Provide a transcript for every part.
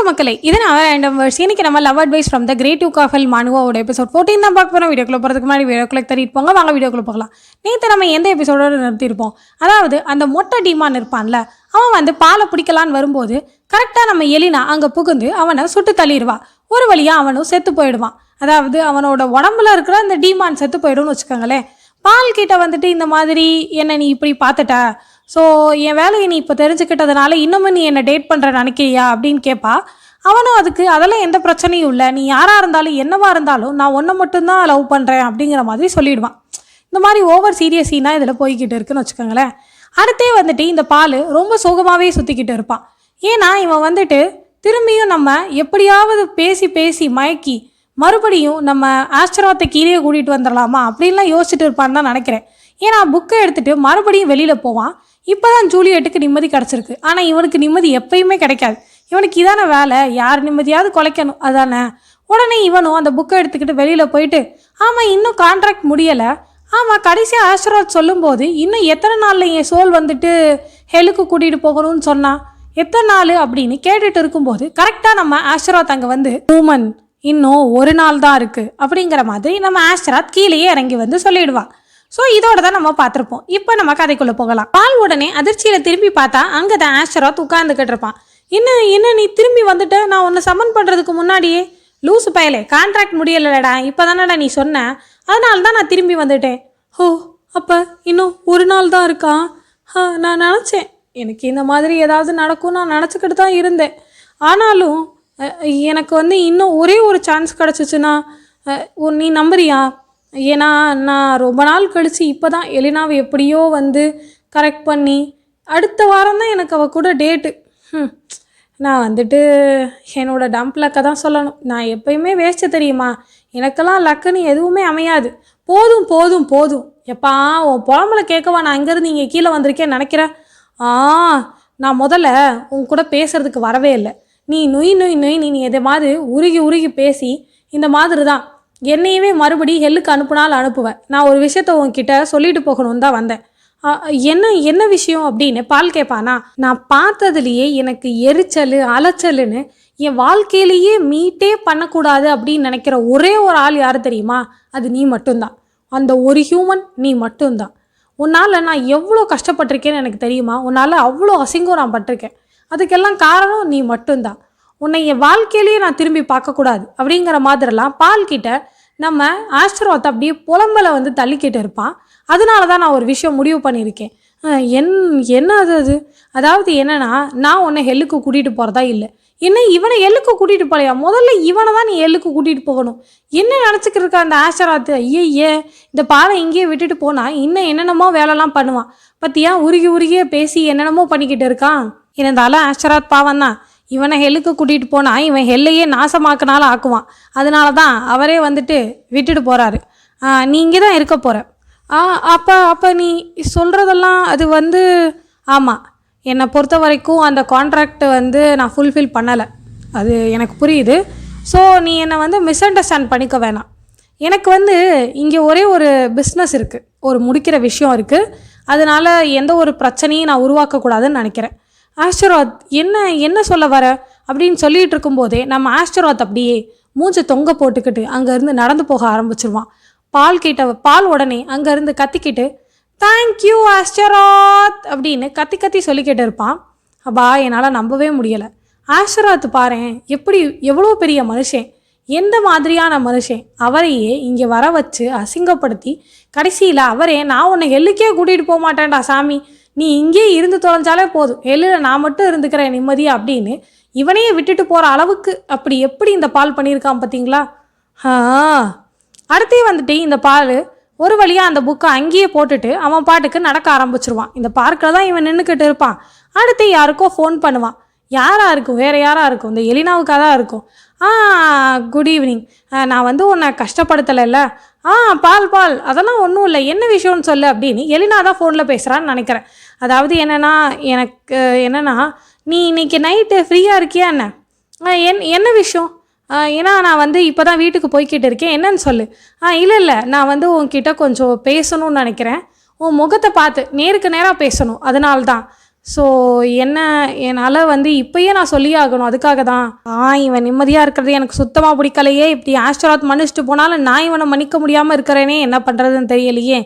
வணக்கம் மக்களே. இது நான் ரேண்டம் வேர்ஸ் இன்னைக்கு நம்ம love advice from the great duke of hell மானுவாவோட episode fourteen தான் பார்க்க போகிறோம் வீடியோக்குள்ள போகிறதுக்கு முன்னாடி வீடியோக்குள்ள தட்டிட்டு போங்க. வாங்க வீடியோக்குள்ள போகலாம். நேற்று நம்ம எந்த எபிசோடோடு நிறுத்தியிருப்போம் அதாவது அந்த மொட்டை டீமான் இருப்பான்ல அவன் வந்து பாலை பிடிக்கலான்னு வரும்போது கரெக்டாக நம்ம எலினா அங்கே புகுந்து அவனை சுட்டு தள்ளிடுவா ஒரு வழியாக அவனும் செத்து போயிடுவான். அதாவது அவனோட உடம்புல இருக்கிற அந்த டீமான் செத்து போயிடும்னு வச்சுக்கோங்களேன். பால் கிட்ட வந்துட்டு இந்த மாதிரி என்ன நீ இப்படி பார்த்துட்ட? ஸோ என் வேலையை நீ இப்போ தெரிஞ்சுக்கிட்டதுனால இன்னமும் நீ என்னை டேட் பண்ணுற நினைக்கிறியா அப்படின்னு கேட்பா அவனும் அதுக்கு அதெல்லாம் எந்த பிரச்சனையும் இல்லை. நீ யாராக இருந்தாலும் என்னவாக இருந்தாலும் நான் ஒன்றை மட்டும்தான் லவ் பண்ணுறேன் அப்படிங்கிற மாதிரி சொல்லிடுவான். இந்த மாதிரி ஓவர் சீரியஸ் சீனாக இதில் போய்கிட்டு இருக்குன்னு வச்சுக்கோங்களேன். அடுத்தே வந்துட்டு இந்த பால் ரொம்ப சோகமாகவே சுற்றிக்கிட்டு இருப்பான். ஏன்னா இவன் வந்துட்டு திரும்பியும் நம்ம எப்படியாவது பேசி பேசி மயக்கி மறுபடியும் நம்ம ஆஸ்ட்ரோத்தை கீழே கூட்டிகிட்டு வந்துடலாமா அப்படின்லாம் யோசிச்சுட்டு இருப்பான்னு தான் நினைக்கிறேன். ஏன்னா புக்கை எடுத்துகிட்டு மறுபடியும் வெளியில் போவான். இப்போ தான் ஜூலியட்டுக்கு நிம்மதி கிடச்சிருக்கு. ஆனால் இவனுக்கு நிம்மதி எப்பயுமே கிடைக்காது. இவனுக்கு இதான வேலை. யார் நிம்மதியாவது குலைக்கணும். அதானே? உடனே இவனும் அந்த புக்கை எடுத்துக்கிட்டு வெளியில் போயிட்டு ஆமாம் இன்னும் கான்ட்ராக்ட் முடியலை. ஆமாம் கடைசியாக ஆஸ்ட்ரோத் சொல்லும்போது இன்னும் எத்தனை நாளில் என் சோல் வந்துட்டு ஹெலுக்கு கூட்டிகிட்டு போகணும்னு சொன்னான் எத்தனை நாள்? அப்படின்னு கேட்டுட்டு இருக்கும்போது கரெக்டாக நம்ம ஆஸ்ட்ரோத் அங்கே வந்து ஹூமன் இன்னும் ஒரு நாள் தான் இருக்குது அப்படிங்கிற மாதிரி நம்ம ஆஸ்ட்ராத் கீழேயே இறங்கி வந்து சொல்லிடுவா. ஸோ இதோட தான் நம்ம பார்த்துருப்போம். இப்போ நம்ம கதைக்குள்ளே போகலாம். பால் உடனே அதிர்ச்சியில் திரும்பி பார்த்தா அங்கே தான் ஆஸ்ட்ராத் உட்காந்துக்கிட்டு இருப்பான். என்ன என்ன நீ திரும்பி வந்துட்டு? நான் உன்னை சம்மன் பண்ணுறதுக்கு முன்னாடியே லூசு பயலே கான்ட்ராக்ட் முடியலடா இப்போ தானடா நீ சொன்ன. அதனால தான் நான் திரும்பி வந்துட்டேன். ஓ அப்போ இன்னும் ஒரு நாள் தான் இருக்கா? ஆ, நான் நினச்சேன். எனக்கு இந்த மாதிரி ஏதாவது நடக்கும் நான் நினச்சிக்கிட்டு தான் இருந்தேன். ஆனாலும் எனக்கு வந்து இன்னும் ஒரே ஒரு சான்ஸ் கிடச்சிச்சுன்னா நீ நம்புறியா? ஏன்னா நான் ரொம்ப நாள் கழித்து இப்போ தான் எலினாவை எப்படியோ வந்து கரெக்ட் பண்ணி அடுத்த வாரம் தான் எனக்கு அவள் கூட டேட்டு ம் நான் வந்துட்டு என்னோட டம்ப் லக்கை தான் சொல்லணும். நான் எப்பயுமே வேஸ்ட்டு தெரியுமா? எனக்கெல்லாம் லக்குன்னு எதுவுமே அமையாது. போதும் போதும் போதும். எப்பா உன் புலம்புல கேட்கவா? நான் இங்கேருந்து இங்கே கீழே வந்திருக்கேன் நினைக்கிறேன் ஆ நான் முதல்ல உன் கூட பேசுகிறதுக்கு வரவே இல்லை. நீ நொய் நொய் நொய் நீ நீ எதை மாதிரி உருகி உருகி பேசி இந்த மாதிரி தான் என்னையவே மறுபடி ஹெல்லுக்கு அனுப்புனாலும் அனுப்புவேன். நான் ஒரு விஷயத்த உங்ககிட்ட சொல்லிட்டு போகணும்னு தான் வந்தேன். என்ன என்ன விஷயம் அப்படின்னு பால் கேட்பானா நான் பார்த்ததுலேயே எனக்கு எரிச்சல் அலைச்சலுன்னு என் வாழ்க்கையிலேயே மீட்டே பண்ணக்கூடாது அப்படின்னு நினைக்கிற ஒரே ஒரு ஆள் யார் தெரியுமா? அது நீ மட்டும்தான். அந்த ஒரு ஹியூமன் நீ மட்டும்தான். உன்னால் நான் எவ்வளோ கஷ்டப்பட்டிருக்கேன்னு எனக்கு தெரியுமா? உன்னால் அவ்வளோ அசிங்கம் நான் பட்டிருக்கேன். அதுக்கெல்லாம் காரணம் நீ மட்டும்தான். உன்னை என் வாழ்க்கையிலேயே நான் திரும்பி பார்க்கக்கூடாது அப்படிங்கிற மாதிரிலாம் பால் கிட்ட நம்ம ஆஸ்ட்ரோத் அப்படியே புலம்பலை வந்து தள்ளிக்கிட்டு இருப்பான். அதனால தான் நான் ஒரு விஷயம் முடிவு பண்ணியிருக்கேன். என் என்ன அது? அது அதாவது என்னன்னா நான் உன்னை ஹெல்லுக்கு கூட்டிகிட்டு போகிறதா இல்லை. என்ன இவனை எள்ளுக்கு கூட்டிகிட்டு போகலையா முதல்ல இவனை தான் நீ எல்லுக்கு கூட்டிகிட்டு போகணும். என்ன நினச்சிக்கிட்டு இருக்க அந்த ஆஷராத்து ஐயே இந்த பாலை இங்கேயே விட்டுட்டு போனால் இன்னும் என்னென்னமோ வேலைலாம் பண்ணுவான். பத்தியா? உருகி உருகியே பேசி என்னென்னமோ பண்ணிக்கிட்டு இருக்கான். இருந்தாலும் ஆஷராத் பாவம் தான் இவனை ஹெல்லுக்கு கூட்டிகிட்டு போனால் இவன் ஹெல்லையே நாசமாக்கினாலும் ஆக்குவான். அதனால தான் அவரே வந்துட்டு விட்டுட்டு போகிறாரு நீ இங்கே தான் இருக்க போகிற ஆ அப்போ அப்போ நீ சொல்கிறதெல்லாம் அது வந்து ஆமாம் என்னை பொறுத்த வரைக்கும் அந்த கான்ட்ராக்ட் வந்து நான் ஃபுல்ஃபில் பண்ணலை. அது எனக்கு புரியுது. ஸோ நீ என்னை வந்து மிஸ் அண்டர்ஸ்டாண்ட் பண்ணிக்க வேணாம். எனக்கு வந்து இங்கே ஒரே ஒரு பிஸ்னஸ் இருக்குது ஒரு முடிக்கிற விஷயம் இருக்குது அதனால் எந்த ஒரு பிரச்சனையும் நான் உருவாக்கக்கூடாதுன்னு நினைக்கிறேன். ஆஸ்டரோத் என்ன என்ன சொல்ல வர? அப்படின்னு சொல்லிகிட்டு இருக்கும்போதே நம்ம ஆஸ்டரோத் அப்படியே மூஞ்சை தொங்க போட்டுக்கிட்டு அங்கேருந்து நடந்து போக ஆரம்பிச்சிருவான். பால் கிட்ட பால் உடனே அங்கேருந்து கத்திக்கிட்டு தேங்க்யூ ஆஸ்டராத் அப்படின்னு கத்தி கத்தி சொல்லிக்கிட்டு இருப்பான். அப்பா என்னால் நம்பவே முடியலை. ஆஸ்டராத் பாரு எப்படி எவ்வளோ பெரிய மனுஷன்? எந்த மாதிரியான மனுஷன்? அவரையே இங்கே வர வச்சு அசிங்கப்படுத்தி கடைசியில் அவரே நான் உன்னை எல்லுக்கே கூட்டிகிட்டு போக மாட்டேன்டா சாமி. நீ இங்கே இருந்து தொலைஞ்சாலே போதும். எல்லில் நான் மட்டும் இருந்துக்கிறேன் நிம்மதி அப்படின்னு இவனையே விட்டுட்டு போகிற அளவுக்கு அப்படி எப்படி இந்த பால் பண்ணியிருக்கான் பார்த்தீங்களா ஆ. அடுத்தே வந்துட்டு இந்த பால் ஒரு வழியாக அந்த புக்கை அங்கேயே போட்டுட்டு அவன் பாட்டுக்கு நடக்க ஆரம்பிச்சிருவான். இந்த பார்க்கில் தான் இவன் நின்றுக்கிட்டு இருப்பான். அடுத்து யாருக்கோ ஃபோன் பண்ணுவான். யாராக இருக்கும்? வேறு யாராக இருக்கும்? இந்த எலினாவுக்காக தான் இருக்கும். ஆ குட் ஈவினிங் நான் வந்து உன்னை கஷ்டப்படுத்தலைல்ல ஆ பால் பால். அதெல்லாம் ஒன்றும் இல்லை. என்ன விஷயம்னு சொல்லு அப்படின்னு எலினா தான் ஃபோனில் பேசுகிறான்னு நினைக்கிறேன். அதாவது என்னன்னா எனக்கு என்னென்னா நீ இன்னைக்கு நைட்டு ஃப்ரீயாக இருக்கியா என்ன? என் என்ன விஷயம்? ஏன்னா நான் வந்து இப்போ தான் வீட்டுக்கு போய்கிட்டு இருக்கேன். என்னன்னு சொல்லு. ஆ இல்லை இல்லை. நான் வந்து உன்கிட்ட கொஞ்சம் பேசணும்னு நினைக்கிறேன். உன் முகத்தை பார்த்து நேருக்கு நேராக பேசணும். அதனால தான் ஸோ என்ன என்னால் வந்து இப்பயே நான் சொல்லி ஆகணும். அதுக்காக தான். ஆ இவன் நிம்மதியாக இருக்கிறது எனக்கு சுத்தமாக பிடிக்கலையே. இப்படி ஆஸ்ட்ராத் மன்னிச்சுட்டு போனாலும் நான் இவனை மன்னிக்க முடியாமல் இருக்கிறேனே என்ன பண்ணுறதுன்னு தெரியலையே.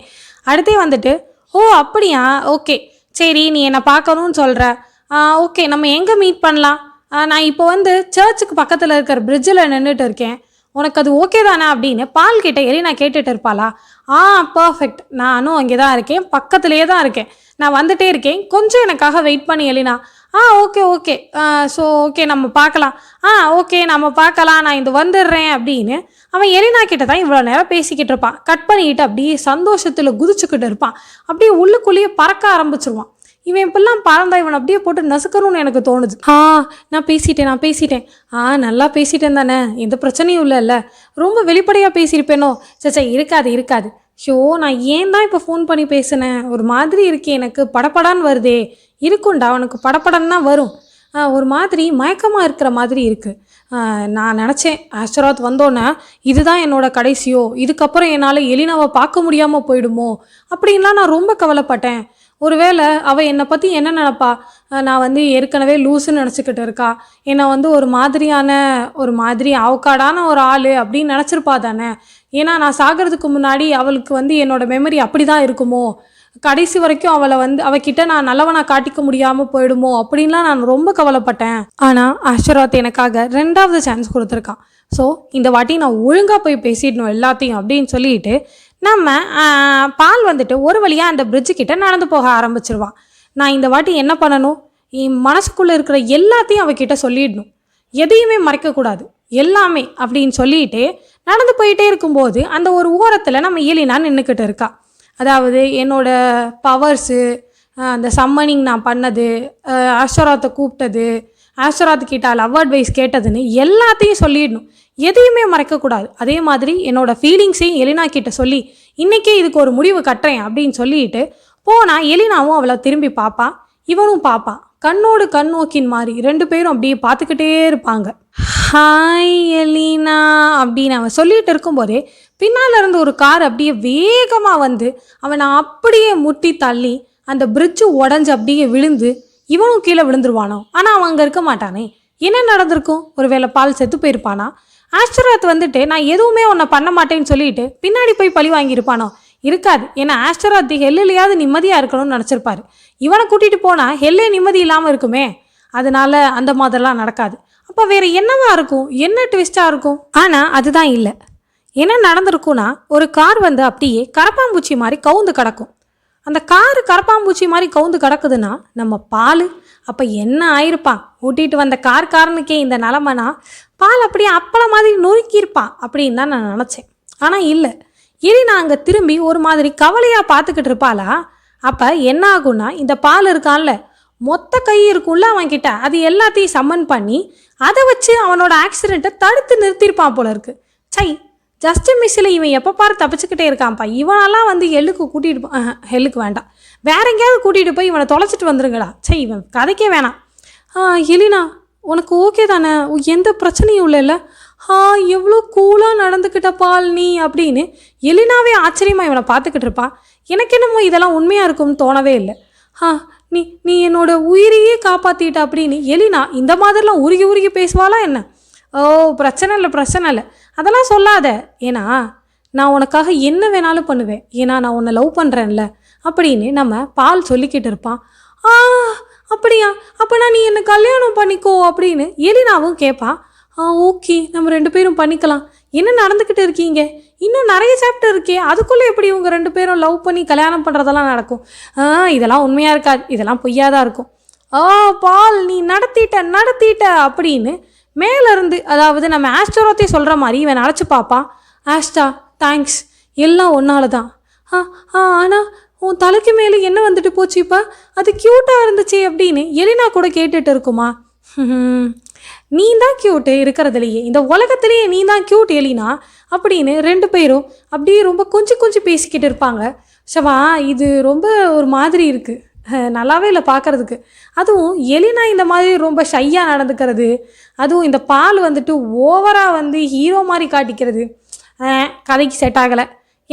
அடுத்தே வந்துட்டு ஓ அப்படியா? ஓகே. சரி நீ என்னை பார்க்கணும்னு சொல்கிற ஓகே நம்ம எங்கே மீட் பண்ணலாம்? நான் இப்போ வந்து சர்ச்சுக்கு பக்கத்தில் இருக்கிற பிரிட்ஜில் நின்றுட்டு இருக்கேன். உனக்கு அது ஓகே தானே அப்படின்னு பால் கிட்ட எலி நான் கேட்டுட்டு இருப்பாளா? ஆ பர்ஃபெக்ட் நானும் அங்கே தான் இருக்கேன். பக்கத்துலேயே தான் இருக்கேன். நான் வந்துட்டே இருக்கேன். கொஞ்சம் எனக்காக வெயிட் பண்ணி Elina. Ah okay okay so okay நம்ம பார்க்கலாம். ஆ ஓகே நம்ம பார்க்கலாம். நான் இது வந்துடுறேன் அப்படின்னு அவன் எலினா கிட்ட தான் இவ்வளோ நேரம் பேசிக்கிட்டு இருப்பான். கட் பண்ணிக்கிட்டு அப்படியே சந்தோஷத்தில் குதிச்சுக்கிட்டு இருப்பான். அப்படியே உள்ளுக்குள்ளேயே பறக்க ஆரம்பிச்சிருவான். இவன் இப்பெல்லாம் பறந்தா இவன் அப்படியே போட்டு நசுக்கணும்னு எனக்கு தோணுது. ஆ நான் பேசிட்டேன் நான் பேசிட்டேன். ஆ நல்லா பேசிட்டேன் தானே? எந்த பிரச்சனையும் இல்லைல்ல. ரொம்ப வெளிப்படையாக பேசியிருப்பேனோ? சச்சா இருக்காது இருக்காது. ஷோ நான் ஏன் தான் இப்போ ஃபோன் பண்ணி பேசினேன்? ஒரு மாதிரி இருக்கே எனக்கு. படப்படான்னு வருதே. இருக்கும்டா அவனுக்கு படப்படன்னு தான் வரும் ஒரு மாதிரி மயக்கமாக இருக்கிற மாதிரி இருக்குது நான் நினச்சேன் ஆஸ்டராத் வந்தோன்னே இதுதான் என்னோட கடைசியோ. இதுக்கப்புறம் என்னால் எலினாவை பார்க்க முடியாமல் போயிடுமோ? அப்படின்லாம் நான் ரொம்ப கவலைப்பட்டேன். ஒருவேளை அவள் என்னை பற்றி என்ன நினப்பா? நான் வந்து ஏற்கனவே லூசுன்னு நினச்சிக்கிட்டு இருக்கா. என்னை வந்து ஒரு மாதிரியான ஒரு மாதிரி அவக்காடான ஒரு ஆள் அப்படின்னு நினச்சிருப்பா தானே. ஏன்னா நான் சாகிறதுக்கு முன்னாடி அவளுக்கு வந்து என்னோடய மெமரி அப்படி தான் இருக்குமோ? கடைசி வரைக்கும் அவளை வந்து அவகிட்ட நான் நல்லவனா காட்டிக்க முடியாமல் போயிடுமோ? அப்படின்லாம் நான் ரொம்ப கவலைப்பட்டேன். ஆனால் அஷராத் எனக்காக ரெண்டாவது சான்ஸ் கொடுத்துருக்கான் ஸோ இந்த வாட்டி நான் ஒழுங்காக போய் பேசிடணும் எல்லாத்தையும் அப்படின்னு சொல்லிட்டு நம்ம பால் வந்துட்டு ஒரு வழியாக அந்த பிரிட்ஜு கிட்ட நடந்து போக ஆரம்பிச்சிருவான். நான் இந்த வாட்டி என்ன பண்ணணும்? என் மனசுக்குள்ளே இருக்கிற எல்லாத்தையும் அவகிட்ட சொல்லிடணும். எதையுமே மறைக்கக்கூடாது. எல்லாமே அப்படின்னு சொல்லிட்டு நடந்து போயிட்டே இருக்கும்போது அந்த ஒரு ஓரத்தில் நம்ம ஏலினா நின்றுக்கிட்டு இருக்கா. அதாவது என்னோட பவர்ஸு அந்த சம்மனிங் நான் பண்ணது ஆஸ்வராத்தை கூப்பிட்டது ஆஸ்வராத் கிட்ட லவ் அட்வைஸ் கேட்டதுன்னு எல்லாத்தையும் சொல்லிடணும். எதையுமே மறைக்கக்கூடாது. அதே மாதிரி என்னோடய ஃபீலிங்ஸையும் எலினா கிட்ட சொல்லி இன்றைக்கே இதுக்கு ஒரு முடிவு கட்டுறேன் அப்படின்னு சொல்லிட்டு போனால் எலினாவும் அவளை திரும்பி பார்ப்பா இவனும் பார்ப்பான் கண்ணோடு கண்ணோக்கின் மாதிரி ரெண்டு பேரும் அப்படியே பார்த்துக்கிட்டே இருப்பாங்க. ஹாய் எலினா அப்படின்னு அவன் சொல்லிட்டு இருக்கும்போதே பின்னால் இருந்து ஒரு கார் அப்படியே வேகமாக வந்து அவனை அப்படியே முட்டி தள்ளி அந்த பிரிட்ஜு உடஞ்சி அப்படியே விழுந்து இவனும் கீழே விழுந்துருவானோ? ஆனால் அவன் அங்கே இருக்க மாட்டானே. என்ன நடந்திருக்கும்? ஒருவேளை பால் செத்து போயிருப்பானா? ஆஸ்டராத் வந்துட்டு நான் எதுவுமே உன்னை பண்ண மாட்டேன்னு சொல்லிட்டு பின்னாடி போய் பழி வாங்கியிருப்பானோ? இருக்காது. ஏன்னா ஆஸ்டராத் ஹெல்லையாவது நிம்மதியாக இருக்கணும்னு நினச்சிருப்பாரு. இவனை கூட்டிகிட்டு போனால் ஹெல்லே நிம்மதி இல்லாமல் இருக்குமே? அதனால அந்த மாதிரிலாம் நடக்காது. அப்போ வேற என்னவா இருக்கும்? என்ன ட்விஸ்ட்டாக இருக்கும்? ஆனால் அதுதான் இல்லை. என்ன நடந்திருக்கும்னா ஒரு கார் வந்து அப்படியே கரப்பாம்பூச்சி மாதிரி கவுந்து கிடக்கும். அந்த காரு கரப்பாம்பூச்சி மாதிரி கவுந்து கிடக்குதுன்னா நம்ம பால் அப்போ என்ன ஆயிருப்பான் ஊட்டிட்டு வந்த கார்காரனுக்கே இந்த நிலமைனா பால் அப்படியே அப்பளம் மாதிரி நொறுக்கியிருப்பான் அப்படின்னு தான் நான் நினச்சேன். ஆனால் இல்லை. இனி நான் அங்கே திரும்பி ஒரு மாதிரி கவலையாக பார்த்துக்கிட்டு இருப்பாளா? அப்போ என்ன ஆகும்னா இந்த பால் இருக்கான்ல மொத்த கை இருக்கும்ல அவன்கிட்ட. அது எல்லாத்தையும் சம்மன் பண்ணி அதை வச்சு அவனோட ஆக்சிடெண்ட்டை தடுத்து நிறுத்தியிருப்பான் போல இருக்கு. சை ஜஸ்ட் மிஸ்ஸில் இவன் எப்போ பாரு தப்பிச்சுக்கிட்டே இருக்கான்ப்பா. இவனெல்லாம் வந்து ஹெல்லுக்கு கூட்டிகிட்டு போ எள்ளுக்கு ஹெல்லுக்கு வேண்டாம். வேற எங்கேயாவது கூட்டிகிட்டு போய் இவனை தொலைச்சிட்டு வந்துருங்கடா. சரி இவன் கதைக்கே வேணாம். ஆ, எலினா உனக்கு ஓகே தானே? எந்த பிரச்சனையும் இல்லைல்ல? ஆ எவ்வளோ கூலாக நடந்துக்கிட்ட பால் நீ அப்படின்னு எலினாவே ஆச்சரியமாக இவனை பார்த்துக்கிட்டு இருப்பான் எனக்கு என்னமோ இதெல்லாம் உண்மையாக இருக்கும்னு தோணவே இல்லை. ஆ நீ நீ என்னோட உயிரையே காப்பாற்றிட்ட அப்படின்னு எலினா இந்த மாதிரிலாம் உருகி உருகி பேசுவாளா என்ன? ஓ பிரச்சனை இல்லை பிரச்சனை இல்லை. அதெல்லாம் சொல்லாத. ஏன்னா நான் உனக்காக என்ன வேணாலும் பண்ணுவேன். ஏன்னா நான் உன்னை லவ் பண்ணுறேன்ல அப்படின்னு நம்ம பால் சொல்லிக்கிட்டு இருப்பான். ஆ அப்படியா? அப்போனா நீ என்னை கல்யாணம் பண்ணிக்கோ அப்படின்னு எலினாவும் கேட்பான் ஆ ஓகே நம்ம ரெண்டு பேரும் பண்ணிக்கலாம். என்ன நடந்துக்கிட்டு இருக்கீங்க? இன்னும் நிறைய சாப்டர் இருக்கே. அதுக்குள்ளே எப்படி இவங்க ரெண்டு பேரும் லவ் பண்ணி கல்யாணம் பண்ணுறதெல்லாம் நடக்கும்? ஆ இதெல்லாம் உண்மையாக இருக்காது இதெல்லாம் பொய்யாக தான் இருக்கும். ஆ பால் நீ நடத்திட்ட நடத்திட்ட அப்படின்னு மேலேருந்து அதாவது நம்ம ஆஸ்டரோத்தே சொல்கிற மாதிரி இவன் அழைச்சி பார்ப்பான். ஆஸ்டா தேங்க்ஸ் எல்லாம் ஒன்னால தான் ஆ ஆ ஆனால் உன் தலைக்கு மேலே என்ன வந்துட்டு போச்சு இப்போ? அது க்யூட்டாக இருந்துச்சு அப்படின்னு எலினா கூட கேட்டுட்டு இருக்குமா? நீ தான் க்யூட்டு இருக்கிறதுலையே. இந்த உலகத்திலேயே நீ தான் க்யூட் எலினா? அப்படின்னு ரெண்டு பேரும் அப்படியே ரொம்ப கொஞ்சம் கொஞ்சம் பேசிக்கிட்டு இருப்பாங்க. ஷவா இது ரொம்ப ஒரு மாதிரி இருக்குது நல்லாவே இல்லை பார்க்கறதுக்கு. அதுவும் எலினா இந்த மாதிரி ரொம்ப ஷையாக நடந்துக்கிறது அதுவும் இந்த பால் வந்துட்டு ஓவராக வந்து ஹீரோ மாதிரி காட்டிக்கிறது கதைக்கு செட் ஆகலை.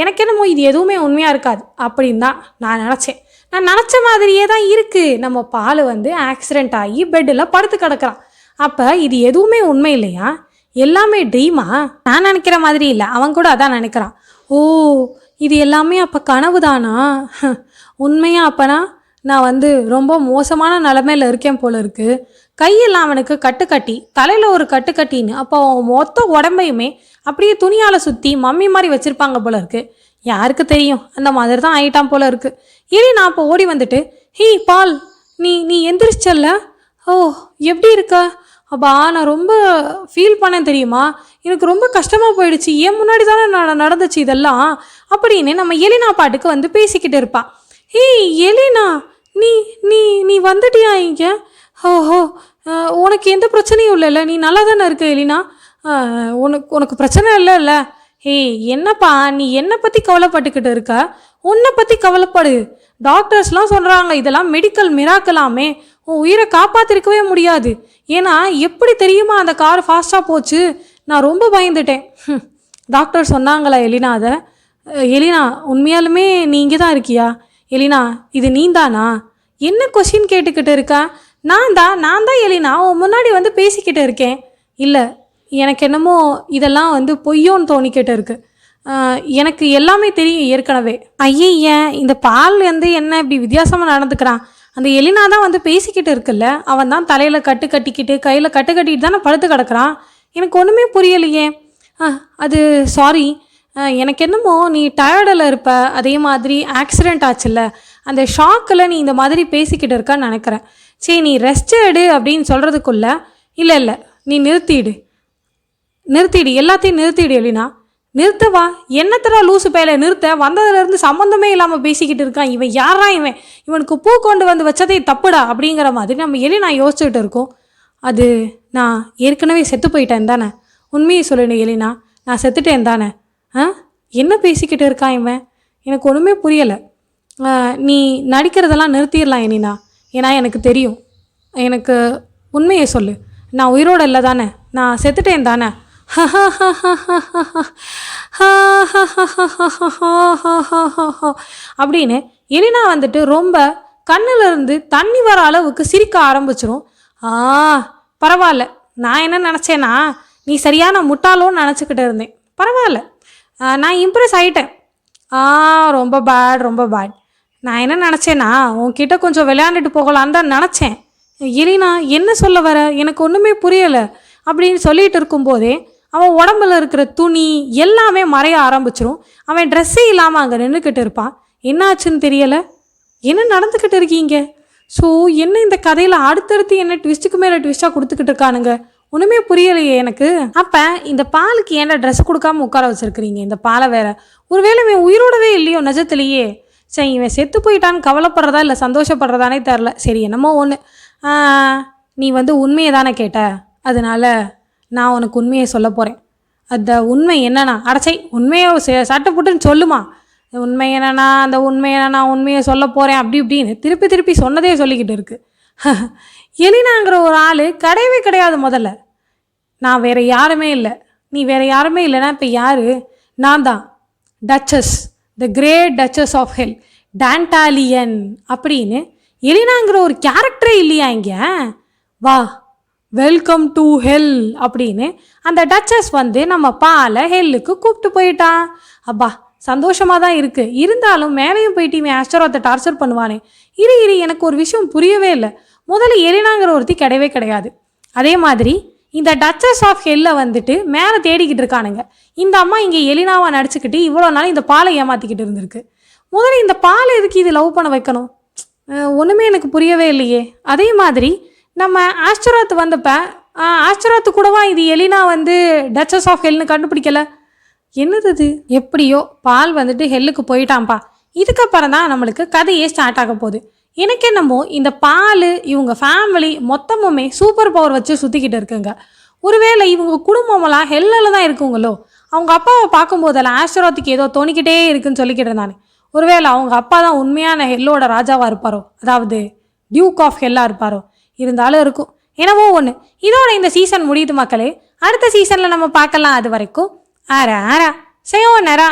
எனக்கு என்னமோ இது எதுவுமே உண்மையாக இருக்காது. அப்படின்னு தான் நான் நினச்சேன். நான் நினச்ச மாதிரியே தான் இருக்குது நம்ம பால் வந்து ஆக்சிடெண்ட் ஆகி பெட்டில் படுத்து கிடக்கிறான். அப்போ இது எதுவுமே உண்மை இல்லையா? எல்லாமே ட்ரீமா நான் நினைக்கிற மாதிரி இல்லை. அவன் கூட அதான் நினைக்கிறான். ஓ இது எல்லாமே அப்போ கனவு தானா உண்மையாக அப்போனா? நான் வந்து ரொம்ப மோசமான நிலமையில இருக்கேன் போல இருக்கு. கையெல்லாம் அவனுக்கு கட்டுக்கட்டி தலையில் ஒரு கட்டுக்கட்டின்னு அப்போ மொத்த உடம்பையுமே அப்படியே துணியால் சுற்றி மம்மி மாதிரி வச்சுருப்பாங்க போல இருக்கு. யாருக்கு தெரியும்? அந்த மாதிரி தான் ஆயிட்டான் போல இருக்கு. இனி நான் இப்போ ஓடி வந்துட்டு ஹீ பால் நீ நீ எந்திரிச்சல்ல? ஓ எப்படி இருக்க? அப்பா நான் ரொம்ப ஃபீல் பண்ணேன் தெரியுமா? எனக்கு ரொம்ப கஷ்டமாக போயிடுச்சு. ஏன் முன்னாடி தானே நட- நடந்துச்சு இதெல்லாம் அப்படின்னு நம்ம எலினா பாட்டுக்கு வந்து பேசிக்கிட்டு இருப்பா. ஏய் எலினா நீ நீ நீ வந்துட்டியா இங்கே? ஓஹோ உனக்கு எந்த பிரச்சனையும் இல்லைல்ல. நீ நல்லா தானே இருக்க எலினா? உனக்கு உனக்கு பிரச்சனை இல்லைல்ல. ஏய் என்னப்பா நீ என்னை பற்றி கவலைப்பட்டுக்கிட்டு இருக்க? உன்னை பற்றி கவலைப்படு. டாக்டர்ஸ்லாம் சொல்கிறாங்க இதெல்லாம் மெடிக்கல் மிராக்கலாமே உன் உயிரை காப்பாற்றிருக்கவே முடியாது. ஏன்னா எப்படி தெரியுமா அந்த கார் ஃபாஸ்ட்டாக போச்சு? நான் ரொம்ப பயந்துட்டேன். டாக்டர் சொன்னாங்களா எலினா அதை? எலினா உண்மையாலுமே நீ இங்கே தான் இருக்கியா? எலினா இது நீந்தானா? என்ன கொஷின் கேட்டுக்கிட்டு இருக்க? நான் தான் நான் தான் எலினா உன் முன்னாடி வந்து பேசிக்கிட்டு இருக்கேன். இல்லை எனக்கு என்னமோ இதெல்லாம் வந்து பொய்யோன்னு தோணிக்கிட்டு இருக்கு. எனக்கு எல்லாமே தெரியும் ஏற்கனவே. ஐயய்ய இந்த பால் வந்து என்ன இப்படி வித்தியாசமாக நடந்துக்கிறான்? அந்த எலினா தான் வந்து பேசிக்கிட்டு இருக்குல்ல அவன் தான் தலையில் கட்டு கட்டிக்கிட்டு கையில் கட்டு கட்டிக்கிட்டு தானே படுத்து கிடக்குறான்? எனக்கு ஒன்றுமே புரியலையே. ஆ அது சாரி எனக்கு என்னமோ நீ டயர்டில் இருப்ப. அதே மாதிரி ஆக்சிடெண்ட் ஆச்சுல்ல. அந்த ஷாக்கில் நீ இந்த மாதிரி பேசிக்கிட்டு இருக்கான்னு நினைக்கிறேன். சரி நீ ரெஸ்ட் எடு அப்படின்னு சொல்கிறதுக்குள்ள இல்லை இல்லை நீ நிறுத்திடு. நிறுத்திடு. எல்லாத்தையும் நிறுத்திடு எலினா நிறுத்தவா என்னத்தடா லூசு பேல நிறுத்த? வந்ததுலேருந்து சம்மந்தமே இல்லாமல் பேசிக்கிட்டு இருக்கான். இவன் யாரா இவன்? இவனுக்கு பூ கொண்டு வந்து வச்சதே தப்புடா அப்படிங்கிற மாதிரி நம்ம எலினா யோசிச்சுட்டு இருக்கோம். அது நான் ஏற்கனவே செத்து போயிட்டேன் தானே? உண்மையை சொல்லு எலினா நான் செத்துட்டேன் தானே? ஆ? என்ன பேசிக்கிட்டு இருக்கான் இவன்? எனக்கு ஒன்றுமே புரியலை. நீ நடிக்கிறதெல்லாம் நிறுத்திடலாம் இனினா ஏன்னா எனக்கு தெரியும். எனக்கு உண்மையை சொல்லு. நான் உயிரோட இல்லை தானே? நான் செத்துட்டேன் தானே? அப்படின்னு எலினா வந்துட்டு ரொம்ப கண்ணிலிருந்து தண்ணி வர அளவுக்கு சிரிக்க ஆரம்பிச்சிரும். ஆ பரவாயில்ல. நான் என்ன நினச்சேன்னா நீ சரியான முட்டாளோன்னு நினச்சிக்கிட்டு இருந்தேன். பரவாயில்ல. நான் இம்ப்ரெஸ் ஆகிட்டேன் ஆ ரொம்ப பேட் ரொம்ப பேட் நான் என்ன நினச்சேன்னா உன்கிட்ட கொஞ்சம் விளையாண்டுட்டு போகலான்னு தான் நினச்சேன். எலினா என்ன சொல்ல வர? எனக்கு ஒன்றுமே புரியலை. அப்படின்னு சொல்லிட்டு இருக்கும்போதே அவன் உடம்புல இருக்கிற துணி எல்லாமே மறைய ஆரம்பிச்சிரும். அவன் ட்ரெஸ்ஸே இல்லாமல் அங்கே நின்றுக்கிட்டு இருப்பான். என்னாச்சுன்னு தெரியலை. என்ன நடந்துக்கிட்டு இருக்கீங்க? ஸோ என்ன இந்த கதையில் அடுத்தடுத்து என்ன ட்விஸ்ட்டுக்கு மேலே ட்விஸ்ட்டாக கொடுத்துக்கிட்டு இருக்கானுங்க? ஒன்றுமே புரியலையே எனக்கு. அப்போ இந்த பாலுக்கு ஏன்டா ட்ரெஸ் கொடுக்காம உட்கார வச்சுருக்கிறீங்க? இந்த பாலை வேற. ஒருவேளை இவன் உயிரோடவே இல்லையோ நிஜத்துலையே. சரி இவன் செத்து போயிட்டான்னு கவலைப்படுறதா இல்லை சந்தோஷப்படுறதானே தெரில சரி என்னமோ ஒன்று நீ வந்து உண்மையை தானே கேட்ட. அதனால நான் உனக்கு உண்மையை சொல்ல போகிறேன் அந்த உண்மை என்னன்னா அடைச்சை உண்மையை சட்டை போட்டுன்னு சொல்லுமா. உண்மை என்னன்னா அந்த உண்மை என்னன்னா உண்மையை சொல்ல போகிறேன் அப்படி இப்படின்னு திருப்பி திருப்பி சொன்னதே சொல்லிக்கிட்டு இருக்குது எலினாங்கிற ஒரு ஆள் கிடையவே கிடையாது முதல்ல. நான் வேற யாருமே இல்லை. நீ வேற யாருமே இல்லைன்னா இப்போ யாரு? நான் தான். Duchess the great duchess of hell Dantalian அப்படின்னு எலினாங்கிற ஒரு கேரக்டரே இல்லையா இங்கே? வா வெல்கம் டு ஹெல் அப்படின்னு அந்த டச்சஸ் வந்து நம்ம பாலை ஹெல்லுக்கு கூப்பிட்டு போயிட்டான். அப்பா சந்தோஷமாக தான் இருக்குது இருந்தாலும் மேலேயும் போயிட்டு இவன் ஆஸ்டரோத்தை டார்ச்சர் பண்ணுவானே. இரு இரு எனக்கு ஒரு விஷயம் புரியவே இல்லை. முதல்ல எலினாங்கிற ஒருத்தி கிடையவே கிடையாது. அதே மாதிரி இந்த டச்சஸ் ஆஃப் ஹெல்ல வந்துட்டு மேலே தேடிக்கிட்டு இருக்கானுங்க. இந்த அம்மா இங்கே எலினாவாக நடிச்சுக்கிட்டு இவ்வளோ நாள் இந்த பாலை ஏமாத்திக்கிட்டு இருந்திருக்கு. முதல்ல இந்த பாலை எதுக்கு இது லவ் பண்ண வைக்கணும்? ஒன்றுமே எனக்கு புரியவே இல்லையே. அதே மாதிரி நம்ம ஆஸ்டராத் வந்தப்ப ஆஸ்டராத்து கூடவா இது எலினா வந்து டச்சஸ் ஆஃப் ஹெல்னு கண்டுபிடிக்கல? என்னது இது? எப்படியோ பால் வந்துட்டு ஹெல்லுக்கு போயிட்டான்ப்பா இதுக்கப்புறம் தான் நம்மளுக்கு கதையே ஸ்டார்ட் ஆக போகுது. எனக்கு என்னமோ இந்த பால் இவங்க ஃபேமிலி மொத்தமுமே சூப்பர் பவர் வச்சு சுற்றிக்கிட்டு இருக்குங்க. ஒருவேளை இவங்க குடும்பமெல்லாம் ஹெல்லில் தான் இருக்குங்களோ? அவங்க அப்பாவை பார்க்கும்போதெல்லாம் ஆஸ்டரோத்துக்கு ஏதோ தோணிக்கிட்டே இருக்குன்னு சொல்லிக்கிட்டு இருந்தானே. ஒருவேளை அவங்க அப்பா தான் உண்மையான ஹெல்லோட ராஜாவாக இருப்பாரோ? அதாவது டியூக் ஆஃப் ஹெல்லாக இருப்பாரோ? இருந்தாலும் இருக்கும். என்னவோ ஒன்று இதோட இந்த சீசன் முடியுது மக்களே. அடுத்த சீசனில் நம்ம பார்க்கலாம். அது வரைக்கும் ஆரா ஆரா செய்யோ நேரா